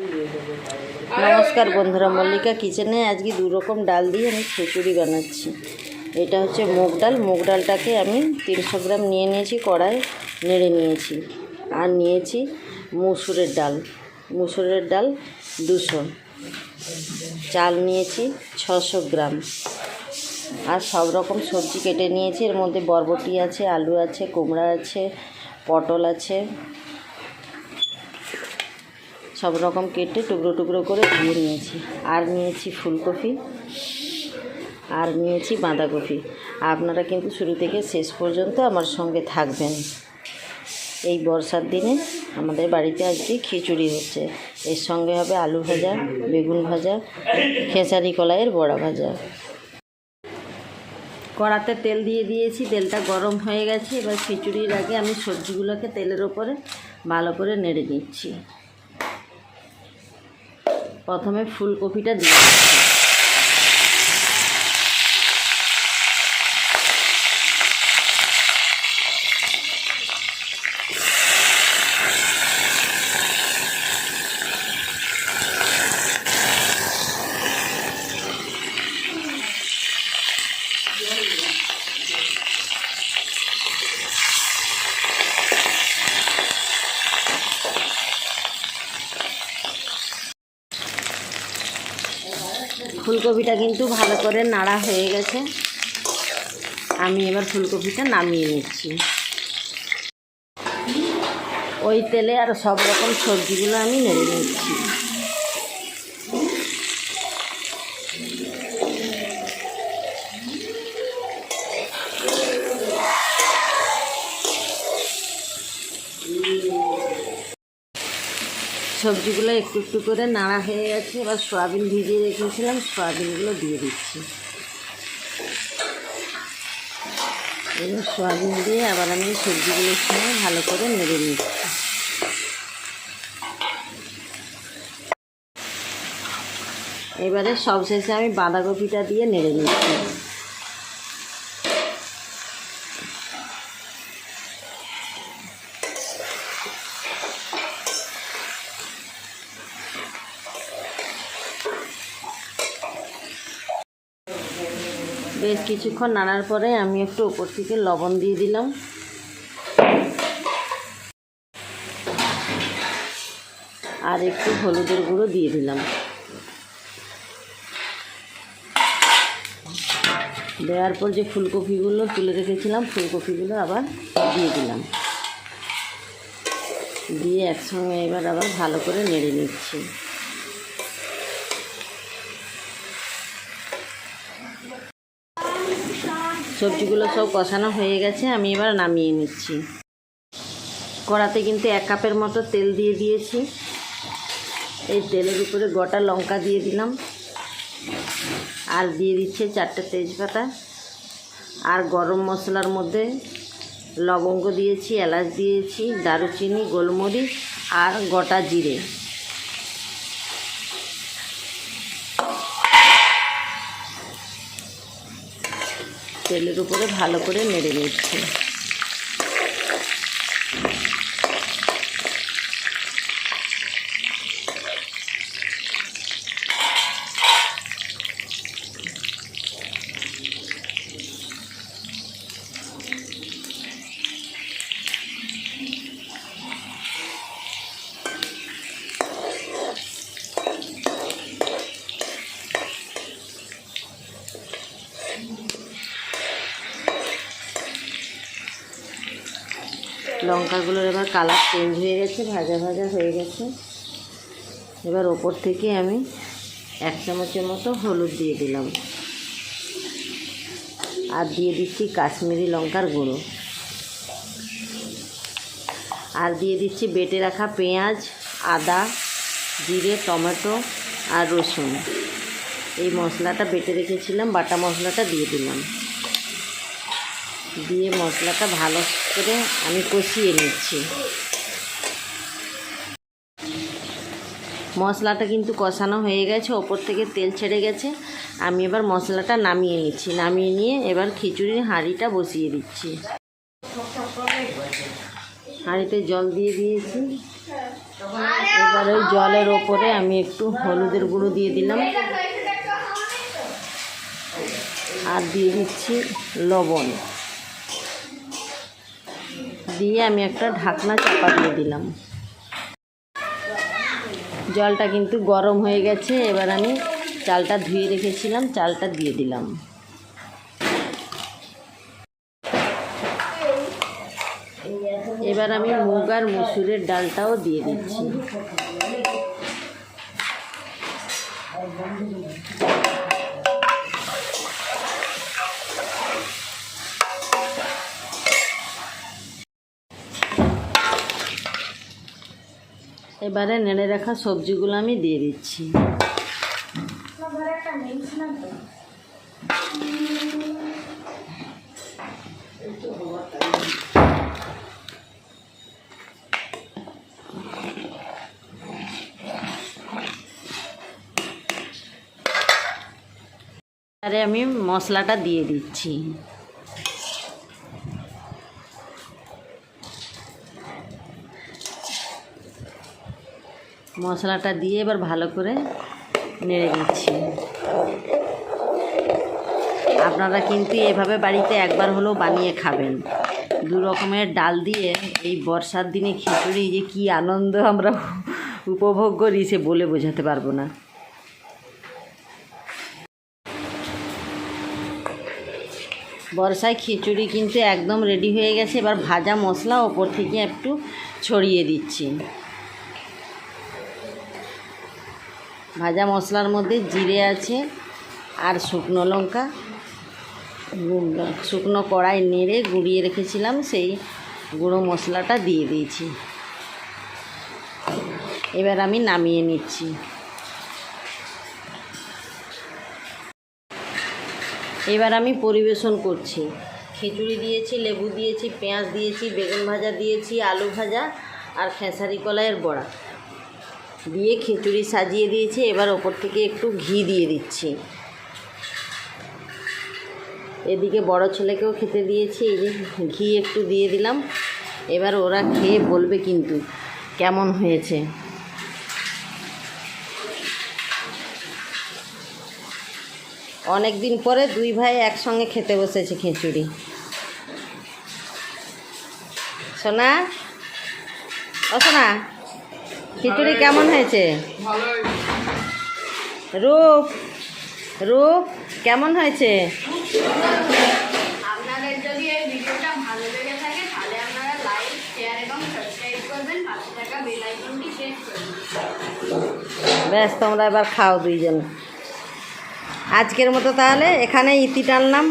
নমস্কার বন্ধুরা, মল্লিকা কিচেনে আজকে দু রকম ডাল দিয়ে আমি খিচুড়ি বানাচ্ছি। এটা হচ্ছে মুগ ডাল। মুগ ডালটাকে আমি তিনশো গ্রাম নিয়ে নিয়েছি, কড়াই নেড়ে নিয়েছি আর নিয়েছি মুসুরের ডাল। মুসুরের ডাল দুশো। চাল নিয়েছি ছশো গ্রাম। আর সব রকম সবজি কেটে নিয়েছি। এর মধ্যে বরবটি আছে, আলু আছে, কুমড়া আছে, পটল আছে। সব রকম কেটে টুকরো টুকরো করে ধুয়ে নিয়েছি। আর নিয়েছি ফুলকপি, আর নিয়েছি বাঁধাকপি। আপনারা কিন্তু শুরু থেকে শেষ পর্যন্ত আমার সঙ্গে থাকবেন। এই বর্ষার দিনে আমাদের বাড়িতে আজকে খিচুড়ি হচ্ছে। এর সঙ্গে হবে আলু ভাজা, বেগুন ভাজা, খেসারি কলাইয়ের বড়া ভাজা। কড়াতে তেল দিয়ে দিয়েছি, তেলটা গরম হয়ে গেছে। এবার খিচুড়ির আগে আমি সবজিগুলোকে তেলের ওপরে ভালো করে নেড়ে নিচ্ছি। প্রথমে ফুলকপিটা দিয়ে দিচ্ছি। ফুলকপিটা কিন্তু ভালো করে নাড়া হয়ে গেছে। আমি এবার ফুলকপিটা নামিয়ে নিচ্ছি। ওই তেলে আর সব রকম সবজিগুলো আমি নেড়ে নিচ্ছি। সবজিগুলো একটু একটু করে নাড়া হয়ে গেছে। এবার সয়াবিন ভিজিয়ে রেখেছিলাম, সয়াবিনগুলো দিয়ে দিচ্ছি। এবার সয়াবিন দিয়ে আবার আমি সবজিগুলোর সঙ্গে ভালো করে নেড়ে নিচ্ছি। এবারে সবশেষে আমি বাঁধাকপিটা দিয়ে নেড়ে নিচ্ছি। বেশ কিছুক্ষণ নাড়ার পরে আমি একটু উপর থেকে লবণ দিয়ে দিলাম। আর একটু হলুদের গুঁড়ো দিয়ে দিলাম। দেওয়ার পর যে ফুলকপিগুলো তুলে রেখেছিলাম, ফুলকপিগুলো আবার দিয়ে দিলাম। দিয়ে একসঙ্গে এবার আবার ভালো করে নেড়ে নিচ্ছি। সবজিগুলো সব কষানো হয়ে গেছে, আমি এবার নামিয়ে নিচ্ছি। কড়াতে কিন্তু এক কাপের মতো তেল দিয়ে দিয়েছি। এই তেলের উপরে গোটা লঙ্কা দিয়ে দিলাম। আর দিয়ে দিচ্ছে চারটে তেজপাতা। আর গরম মশলার মধ্যে লবঙ্গ দিয়েছি, এলাচ দিয়েছি, দারুচিনি, গোলমরিচ আর গোটা জিরে। তেলের উপরে ভালো করে নেড়ে নিচ্ছি। লঙ্কাগুলোর এবার কালার চেঞ্জ হয়ে গেছে, ভাজা ভাজা হয়ে গেছে। এবার ওপর থেকে আমি এক চামচের মতো হলুদ দিয়ে দিলাম। আর দিয়ে দিচ্ছি কাশ্মীরি লঙ্কার গুঁড়ো। আর দিয়ে দিচ্ছি বেটে রাখা পেঁয়াজ, আদা, জিরে, টমেটো আর রসুন। এই মশলাটা বেটে রেখেছিলাম, বাটা মশলাটা দিয়ে দিলাম। দিয়ে মশলাটা ভালো করে আমি কষিয়ে নিচ্ছি। মশলাটা কিন্তু কষানো হয়ে গেছে, ওপর থেকে তেল ছেড়ে গেছে। আমি এবার মশলাটা নামিয়ে নিচ্ছি, নামিয়ে নিয়ে এবার খিচুড়ির হাঁড়িটা বসিয়ে দিচ্ছি। হাঁড়িতে জল দিয়ে দিয়েছি। এবার ওই জলের ওপরে আমি একটু হলুদের গুঁড়ো দিয়ে দিলাম। আর দিয়ে দিচ্ছি লবণ। দিয়ে আমি একটা ঢাকনা চাপা দিয়ে দিলাম। জলটা কিন্তু গরম হয়ে গেছে, এবার আমি চালটা ধুয়ে রেখেছিলাম, চালটা দিয়ে দিলাম। এবার আমি মুগ আর মুসুরের ডালটাও দিয়ে দিচ্ছি। এবারে নেড়ে রাখা সবজিগুলো আমি দিয়ে দিচ্ছি। আরে আমি মশলাটা দিয়ে দিচ্ছি। মশলাটা দিয়ে এবার ভালো করে নেড়ে দিচ্ছি। আপনারা কিন্তু এভাবে বাড়িতে একবার হলেও বানিয়ে খাবেন। দু রকমের ডাল দিয়ে এই বর্ষার দিনে খিচুড়ি যে কি আনন্দ আমরা উপভোগ করি সে বলে বোঝাতে পারব না। বর্ষায় খিচুড়ি কিন্তু একদম রেডি হয়ে গেছে। এবার ভাজা মশলা ওপর থেকে একটু ছড়িয়ে দিচ্ছি। ভাজা মশলার মধ্যে জিরে আছে আর শুকনো লঙ্কা। শুকনো কড়াই নেড়ে গুঁড়িয়ে রেখেছিলাম, সেই গুঁড়ো মশলাটা দিয়ে দিয়েছি। এবার আমি নামিয়ে নিচ্ছি। এবার আমি পরিবেশন করছি। খিচুড়ি দিয়েছি, লেবু দিয়েছি, পেঁয়াজ দিয়েছি, বেগুন ভাজা দিয়েছি, আলু ভাজা আর খেসারি কলাইয়ের বড়া। দিয়ে খিচুড়ি সাজিয়ে দিয়েছি, এবার ওপর থেকে একটু ঘি দিয়ে দিচ্ছি। এদিকে বড় ছেলেকেও খেতে দিয়েছি, এই যে ঘি একটু দিয়ে দিলাম। এবার ওরা খেয়ে বলবে কিন্তু কেমন হয়েছে। অনেক দিন পরে দুই ভাই একসঙ্গে খেতে বসেছে খিচুড়ি। সোনা? ও সোনা? খিচুড়ি কেমন হয়েছে? রূপ রূপ কেমন হয়েছে? আপনাদের যদি এই ভিডিওটা ভালো লেগে থাকে তাহলে আপনারা লাইক শেয়ার এবং সাবস্ক্রাইব করবেন। পাশে থাকা বেল আইকনটি প্রেস করবেন ব্যাস তোমরা এবার খাও দুইজন। আজকের মতো তাহলে এখানে ইতি টানলাম।